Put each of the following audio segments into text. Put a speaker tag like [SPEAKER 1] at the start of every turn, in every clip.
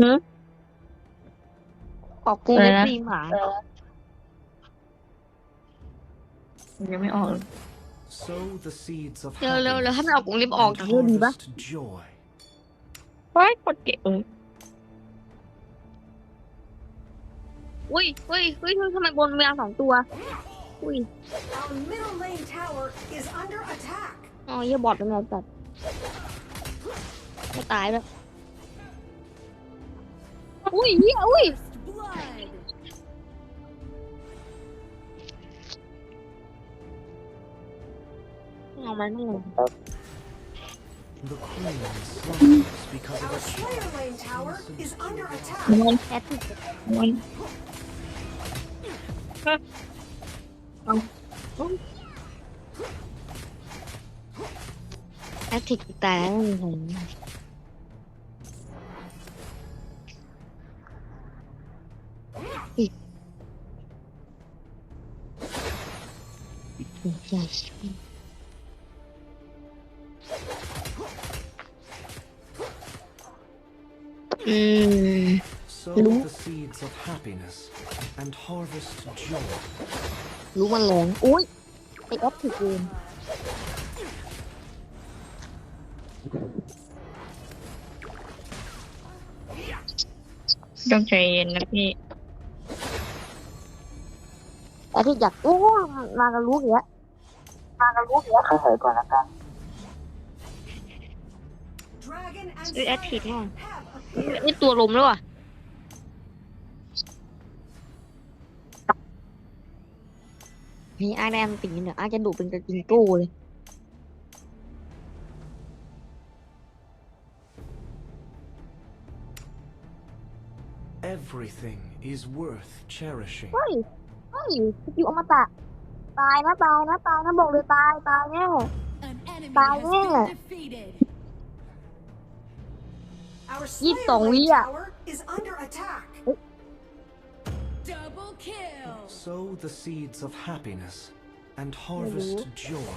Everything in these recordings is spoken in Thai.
[SPEAKER 1] หืม
[SPEAKER 2] ออกกรุง
[SPEAKER 1] อะไร
[SPEAKER 2] เล็บ
[SPEAKER 1] นะ
[SPEAKER 2] ฟรีหมา
[SPEAKER 1] ยังไม่ออกเลย
[SPEAKER 3] Sow the seeds of
[SPEAKER 2] เร็วเร็วแล้วถ้าไม่ออกกรุงเล็บออก
[SPEAKER 3] and
[SPEAKER 2] จากเรื่องดีปะ
[SPEAKER 3] harvest joy.
[SPEAKER 1] ว้ายกดเกะเออ
[SPEAKER 2] อุ้ยอุ้ยอุ้ยทำไมบนเวลาสองตัว อุ้ย
[SPEAKER 4] Our middle lane tower is under attack.
[SPEAKER 2] อ๋อเหี้ยบอดเป็นไงตัดไม่ตายแล้วย อุ้ยเหี้ยอุ้ย
[SPEAKER 4] Blood.
[SPEAKER 2] เอามันไม่ลง
[SPEAKER 3] The queen slumbers because of
[SPEAKER 4] Our
[SPEAKER 3] a child.
[SPEAKER 4] Slayer lane tower is under attack.
[SPEAKER 1] มัน
[SPEAKER 2] แอดติด
[SPEAKER 1] มัน
[SPEAKER 2] แอดติดตายแล้วไม่มี
[SPEAKER 3] of happiness and harvest joy.
[SPEAKER 2] รู้มันแรงอุ้ยไอแอดติดเกม
[SPEAKER 1] ต้องใจเย็นนะพี่
[SPEAKER 2] แอดติดอยากโอ้มากันรู้อีกแล้ว มากันรู้อีกแล้ว
[SPEAKER 4] Dragon and
[SPEAKER 2] เอ้ยแอดติด
[SPEAKER 4] Slayer
[SPEAKER 2] แน่
[SPEAKER 4] have appeared.
[SPEAKER 2] นี่ตัวลมแล้วอะนี่อาแดมติ่งเนี่ยอาจะดุเป็นกระจิงโก้เลย
[SPEAKER 3] Everything is worth cherishing.
[SPEAKER 2] เฮ้ยเฮ้ยสกิลอมตะ ตายนะตายนะตายนะบอกเลยตายตายแน่
[SPEAKER 5] An enemy
[SPEAKER 2] Bye
[SPEAKER 5] has
[SPEAKER 2] nha.
[SPEAKER 5] been defeated.
[SPEAKER 4] Our
[SPEAKER 2] Yip
[SPEAKER 4] Slayer
[SPEAKER 2] tổng
[SPEAKER 4] lane
[SPEAKER 2] ý ạ.
[SPEAKER 4] tower is under attack.
[SPEAKER 5] Double kill.
[SPEAKER 3] Sow the seeds of happiness and harvest joy.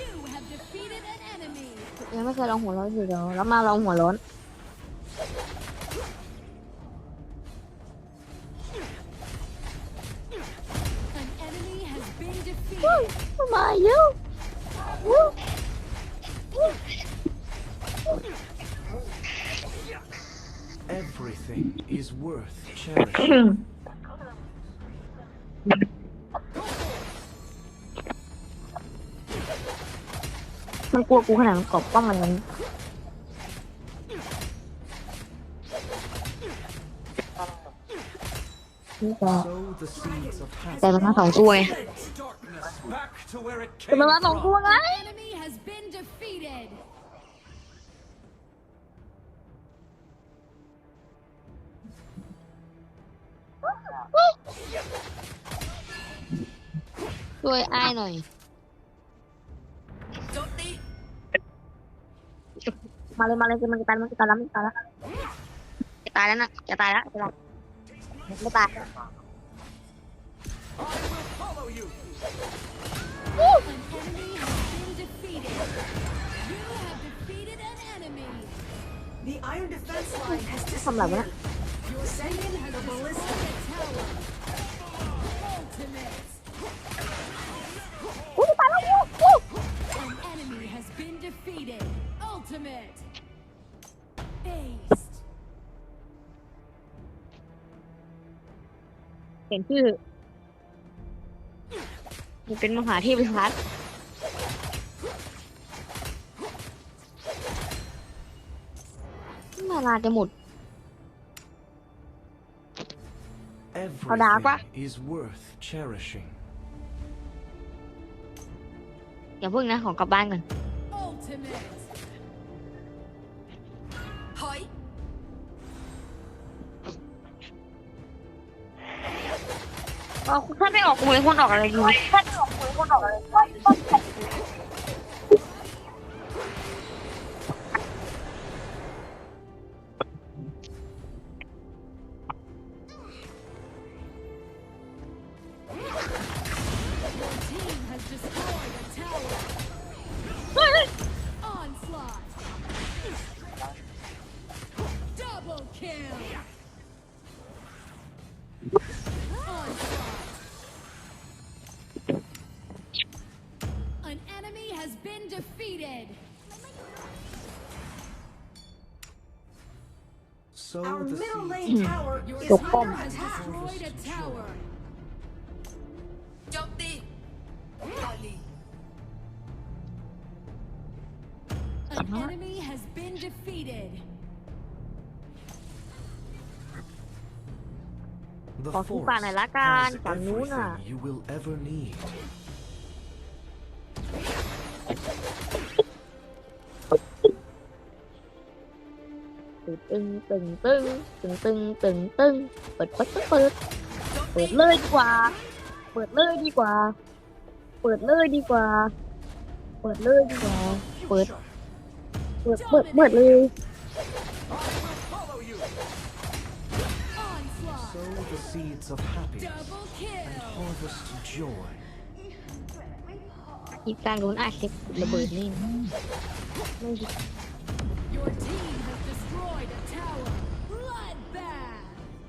[SPEAKER 5] You have defeated an enemy.
[SPEAKER 2] ยังไม่เคยลองหัวร้อนสิเดี๋ยวแล้วมาลองหัวร้อน มาเยอะ
[SPEAKER 3] Everything is worth cherishing.
[SPEAKER 2] มันกลัวกูขนาดมันกบป้องมันนั้นนี่ก็
[SPEAKER 3] Sow the seeds of
[SPEAKER 2] แต่มัน
[SPEAKER 3] happiness.
[SPEAKER 2] มาสองตัวไง แต่
[SPEAKER 3] came
[SPEAKER 2] มันมาสองตัว
[SPEAKER 3] from.
[SPEAKER 2] ไง
[SPEAKER 5] An enemy has been defeated.
[SPEAKER 2] ช่วยอ้ายหน่อย มาเลยมาเลยมันจะตายมันจะตายแล้วมันจะตายแล้วจะตายแล้วนะจะตายแล้วจะตายไม่ตาย
[SPEAKER 3] Follow you.
[SPEAKER 5] An enemy has been defeated. You have defeated an enemy.
[SPEAKER 4] The iron defense line has
[SPEAKER 2] ทำไรวะ
[SPEAKER 4] disappeared. You're sending the ballista.
[SPEAKER 5] Destroyed a tower. Ultimate.
[SPEAKER 2] อุ้ยตายแล้วอู้
[SPEAKER 5] An enemy has been defeated. Ultimate. Aced.
[SPEAKER 2] เห็นชื่อ มันเป็นมหาเทพทัศน์เวลาจะหมด
[SPEAKER 3] Everything is worth cherishing.
[SPEAKER 2] อย่าเพิ่งนะ ของกลับบ้านก่อน
[SPEAKER 5] เอ๋
[SPEAKER 2] อถ้าไม่ออกมวยคนออกอะไรอยู่ถ้าไม่ออกมวยคนออกอะไร
[SPEAKER 4] middle lane hmm.
[SPEAKER 5] tower
[SPEAKER 4] is under attack.
[SPEAKER 5] An enemy has been defeated.
[SPEAKER 3] The
[SPEAKER 2] force
[SPEAKER 3] everything you will ever need.
[SPEAKER 2] ตึงตึงตึงตึงตึงตึงตึงเปิดเปิดเปิดเปิดเลยดีกว่า เปิดเลยดีกว่า เปิดเลยดีกว่า เปิดเลยดีกว่า เปิด เปิดเปิดเปิดเลยอีกการโดนอาเซ็กระเบิดนี่ไม่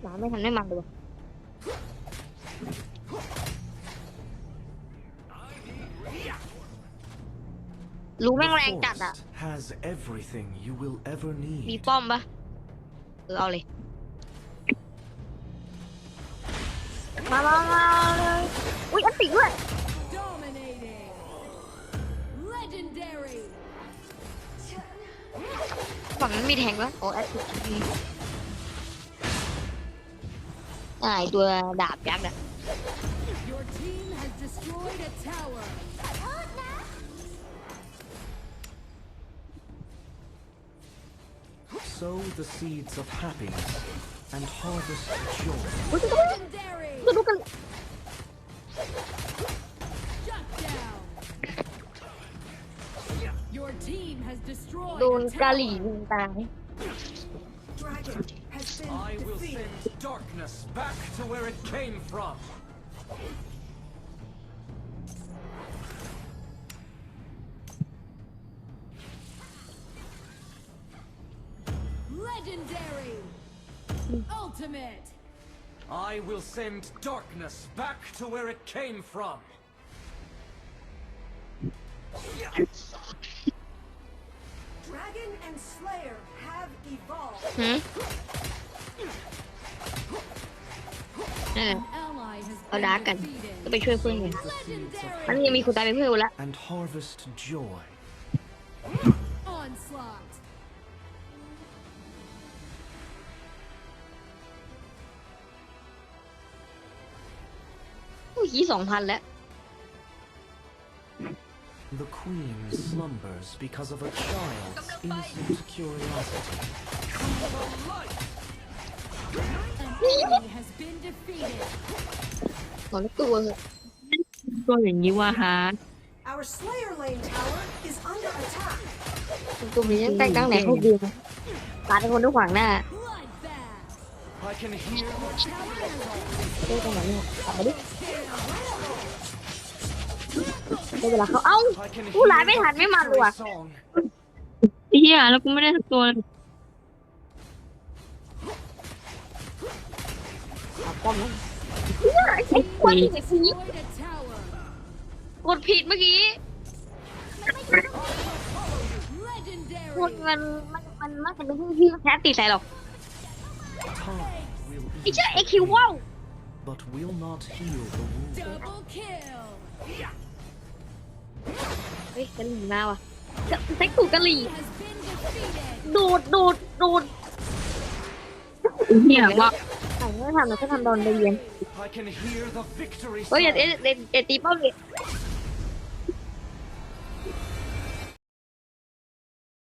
[SPEAKER 2] หมาไม่ทันได้มันเลยวะรู้
[SPEAKER 3] The
[SPEAKER 2] แม่งแรงจัดอะ
[SPEAKER 3] forest has everything you will ever
[SPEAKER 2] มี
[SPEAKER 3] need.
[SPEAKER 2] ป้อมปะเออเอาเลย มามามาเลยอุ้ยอันติด้วย ฝั่งนั้นมีแทงแล้วโอ้แอดติอ่าไอ้ตัวดาบยักษ์อะ
[SPEAKER 5] Your team has destroyed
[SPEAKER 2] น
[SPEAKER 5] a
[SPEAKER 2] กาหลี
[SPEAKER 5] tower.
[SPEAKER 2] ยิงตาย
[SPEAKER 4] Dragon has
[SPEAKER 3] I
[SPEAKER 4] been
[SPEAKER 3] will
[SPEAKER 4] defeated.
[SPEAKER 3] send darkness back to where it came from.
[SPEAKER 5] Legendary. Ultimate.
[SPEAKER 3] I will send darkness back to where it came from.
[SPEAKER 4] Dragon
[SPEAKER 2] หืมนั่นแหละ
[SPEAKER 5] An ally has
[SPEAKER 2] เอา
[SPEAKER 5] been
[SPEAKER 2] ดาร์กกัน ก็
[SPEAKER 5] defeated.
[SPEAKER 2] ไปช่วยเพื่อนกัน
[SPEAKER 5] Legendary.
[SPEAKER 2] มันยังมีคุณตายเป็นเพื่อนกูละ
[SPEAKER 3] And harvest joy.
[SPEAKER 5] Onslaught.
[SPEAKER 2] อุ้ยสองพันแล้ว
[SPEAKER 3] The queen slumbers because of a child's innocent curiosity.
[SPEAKER 5] An enemy has been defeated.
[SPEAKER 2] ขอลูกตัวเถอะ
[SPEAKER 1] ตัวอย่างนี้ว่าฮาร์ด
[SPEAKER 4] Our Slayer lane tower is under attack.
[SPEAKER 2] ลูกตัวมีตั้งแต่ตั้งไหนเขาดีนะตาเป็นคนทุกขวางหน้า
[SPEAKER 5] Bloodbath.
[SPEAKER 3] I can hear
[SPEAKER 5] Tower has
[SPEAKER 2] เจ๊ตรงไหนเนี่ยกลับมาดิ ได้เวลาเขาเอ้า
[SPEAKER 3] I can
[SPEAKER 2] ผู้
[SPEAKER 3] hear
[SPEAKER 2] ร้ายไม่ทัน
[SPEAKER 3] the
[SPEAKER 2] ไม่มาเลย
[SPEAKER 3] victory
[SPEAKER 2] ว่ะ
[SPEAKER 3] song.
[SPEAKER 1] ไอ้เหี้ยแล้วกูไม่ได้สักตัวเลย
[SPEAKER 2] เอาป้อมนะเฮ้ยไอ้คนที่ไอ้ผี
[SPEAKER 5] destroyed a tower.
[SPEAKER 2] กดผิดเมื่อกี้
[SPEAKER 5] Legendary.
[SPEAKER 2] คนมันมันมันมันเป็นที่ที่แพ้ตีใส่หรอก
[SPEAKER 3] Time will
[SPEAKER 2] ไอ้
[SPEAKER 3] ease
[SPEAKER 2] เจ้าไอ้คิวว้าว
[SPEAKER 3] but will not heal the wound.
[SPEAKER 5] Double kill.
[SPEAKER 2] เฮ้ยกะหรี่มาว่ะเซ็กถูกกะหรี่
[SPEAKER 5] Has been defeated.
[SPEAKER 2] โดดโดดโดด
[SPEAKER 1] ไอ้เหี้ยว่า
[SPEAKER 2] ไหนไม่ทำเราก็ทำตอนไปเรียน
[SPEAKER 3] I can hear the victory
[SPEAKER 2] เฮ้ยอย่า
[SPEAKER 3] song.
[SPEAKER 2] เอ็ดเอ็ดเอ็ดตีป้อมเลย